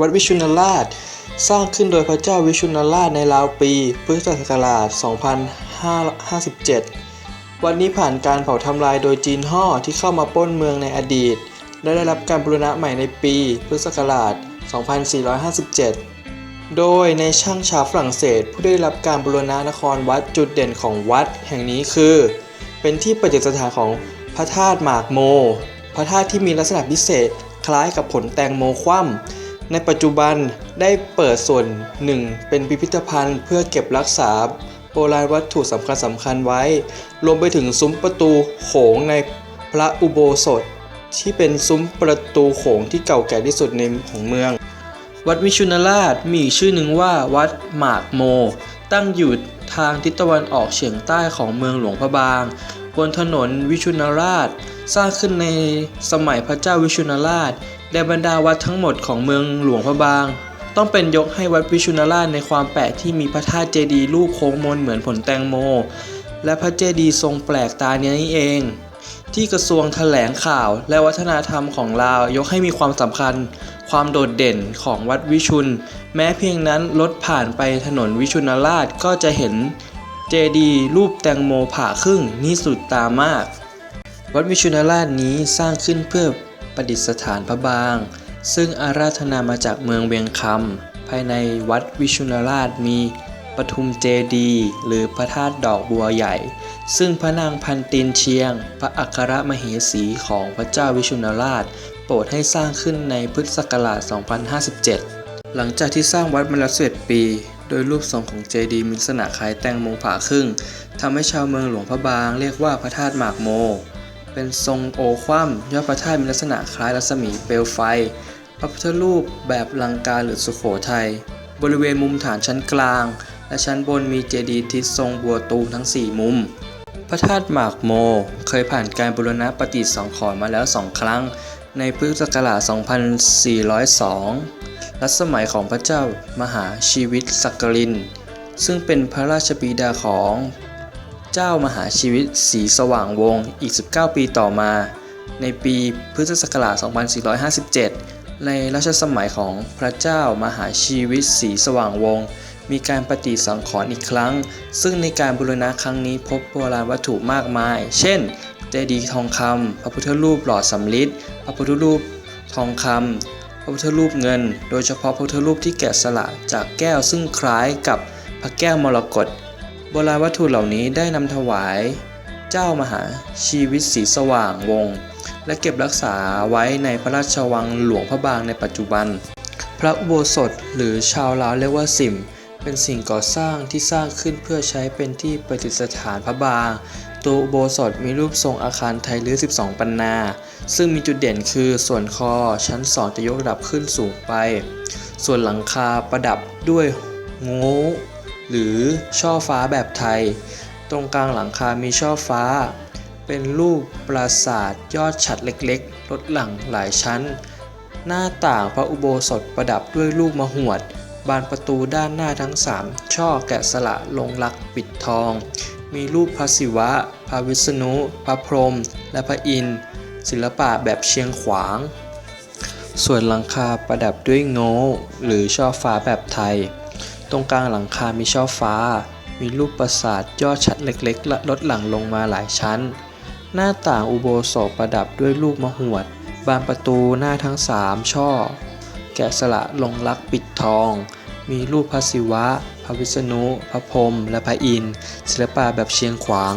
วัดวิชุนราช สร้างขึ้นโดยพระเจ้าวิชุนราชในราวปี พุทธศักราช 2557 วัดนี้ผ่านการเผาทำลายโดยจีนฮ่อที่เข้ามาป้นเมืองในอดีต และได้รับการบูรณะใหม่ในปี พุทธศักราช 2457 โดยในช่างชาวฝรั่งเศส ผู้ได้รับการบูรณะนครวัดจุดเด่นของวัดแห่งนี้คือ เป็นที่ประดิษฐานของพระธาตุหมากโม พระธาตุที่มีลักษณะพิเศษคล้ายกับผลแตงโมคว่ำ ในปัจจุบันได้เปิดส่วนหนึ่งเป็นพิพิธภัณฑ์ เพื่อเก็บรักษาโบราณวัตถุสำคัญสำคัญๆไว้ รวมไปถึงซุ้มประตูโขงในพระอุโบสถ ที่เป็นซุ้มประตูโขงที่เก่าแก่ที่สุดในของเมือง วัดวิชุนราชมีชื่อหนึ่งว่าวัดหมากโม ตั้งอยู่ทางทิศตะวันออกเฉียงใต้ของเมืองหลวงพระบางบนถนนวิชุนราช สร้างขึ้นในสมัยพระเจ้าวิชุนราชในบรรดาวัดทั้งหมดของเมืองหลวงพระบาง ต้องเป็นยกให้วัดวิชุนราชในความแปลกที่มีพระธาตุเจดีย์รูปโค้งมนเหมือนผลแตงโม และพระเจดีย์ทรงแปลกตาเนี้นี่เอง ที่กระทรวงแถลงข่าวและวัฒนธรรมของลาวยกให้มีความสำคัญ ความโดดเด่นของวัดวิชุน แม้เพียงนั้นรถผ่านไปถนนวิชุนราชก็จะเห็น เจดีรูปแตงโมผ่าครึ่งนี่สุดตามาก วัดวิชุนราชนี้สร้างขึ้นเพื่อประดิษฐานพระบาง ซึ่งอาราธนามาจากเมืองเวียงคำภายในวัดวิชุนราชมีปทุมเจดีหรือพระธาตุดอกบัวใหญ่ ซึ่งพระนางพันตีนเชียง พระอัครมเหสีของพระเจ้าวิชุนราช โปรดให้สร้างขึ้นในพุทธศักราช 2057 หลังจากที่สร้างวัดมาแล้ว11ปี โดยรูปทรงของเจดีย์มีลักษณะคล้ายแตงโมผ่าครึ่งทำให้ชาวเมืองหลวงพระบางเรียกว่าพระธาตุหมากโม เป็นทรงโอคว่ำยอดพระธาตุมีลักษณะคล้ายรัศมีเปลวไฟ พระพุทธรูปแบบลังกาหรือสุโขทัยบริเวณมุมฐานชั้นกลาง และชั้นบนมีเจดีย์ทิศทรงบัวตูมทั้ง 4 มุม พระธาตุหมากโม เคยผ่านการบูรณะปฏิสังขรณ์มาแล้วสองครั้ง ในพุทธศักราช 2402 รัชสมัยของพระเจ้ามหาชีวิตสักกริน ซึ่งเป็นพระราชบิดาของเจ้ามหาชีวิตศรีสว่างวงศ์อีก 19 ปีต่อมา ในปีพุทธศักราช 2457 ในรัชสมัยของพระเจ้ามหาชีวิตศรีสว่างวงศ์มีการปฏิสังขรณ์อีกครั้ง ซึ่งในการบูรณะครั้งนี้พบโบราณวัตถุมากมาย เช่น เจดีย์ทองคำพระพุทธรูปหล่อสำริดพระพุทธรูปทองคำพระพุทธรูปเงิน โดยเฉพาะพระพุทธรูปที่แกะสลักจากแก้วซึ่งคล้ายกับพระแก้วมรกตโบราณวัตถุเหล่านี้ได้นำถวาย เจ้ามหาชีวิตสีสว่างวง และเก็บรักษาไว้ในพระราชวังหลวงพระบางในปัจจุบัน พระอุโบสถหรือชาวลาวเรียกว่าสิมเป็นสิ่งก่อสร้างที่สร้างขึ้นเพื่อใช้เป็นที่ประดิษฐานพระบาง ตัวอุโบสถมีรูปทรงอาคารไทยรื้อ 12 ปันนา ซึ่งมีจุดเด่นคือส่วนคอชั้น2จะยกระดับขึ้นสูงไป ส่วนหลังคาประดับด้วยง่หรือช่อฟ้าแบบไทย ตรงกลางหลังคามีช่อฟ้า เป็นรูปปราสาทยอดฉัดเล็กๆ ลดหลังหลายชั้น หน้าต่างพระอุโบสถประดับด้วยลูกมะหวด บานประตูด้านหน้าทั้ง 3 ช่อแกะสลักลงรักปิดทอง มีรูปพระศิวะ พระวิษณุ พระพรหม และพระอินทร์ ศิลปะแบบเชียงขวาง ส่วนหลังคาประดับด้วยโง่หรือช่อฟ้าแบบไทย ตรงกลางหลังคามีช่อฟ้า มีรูปปราสาทยอดชัดเล็กๆและลดหลั่งลงมาหลายชั้น หน้าต่างอุโบสถประดับด้วยลูกมะหวด บานประตูหน้าทั้งสามช่อ แกะสลักลงรักปิดทอง มีรูปพระศิวะ พระวิษณุ พระพรหม และพระอินทร์ ศิลปะแบบเชียงขวาง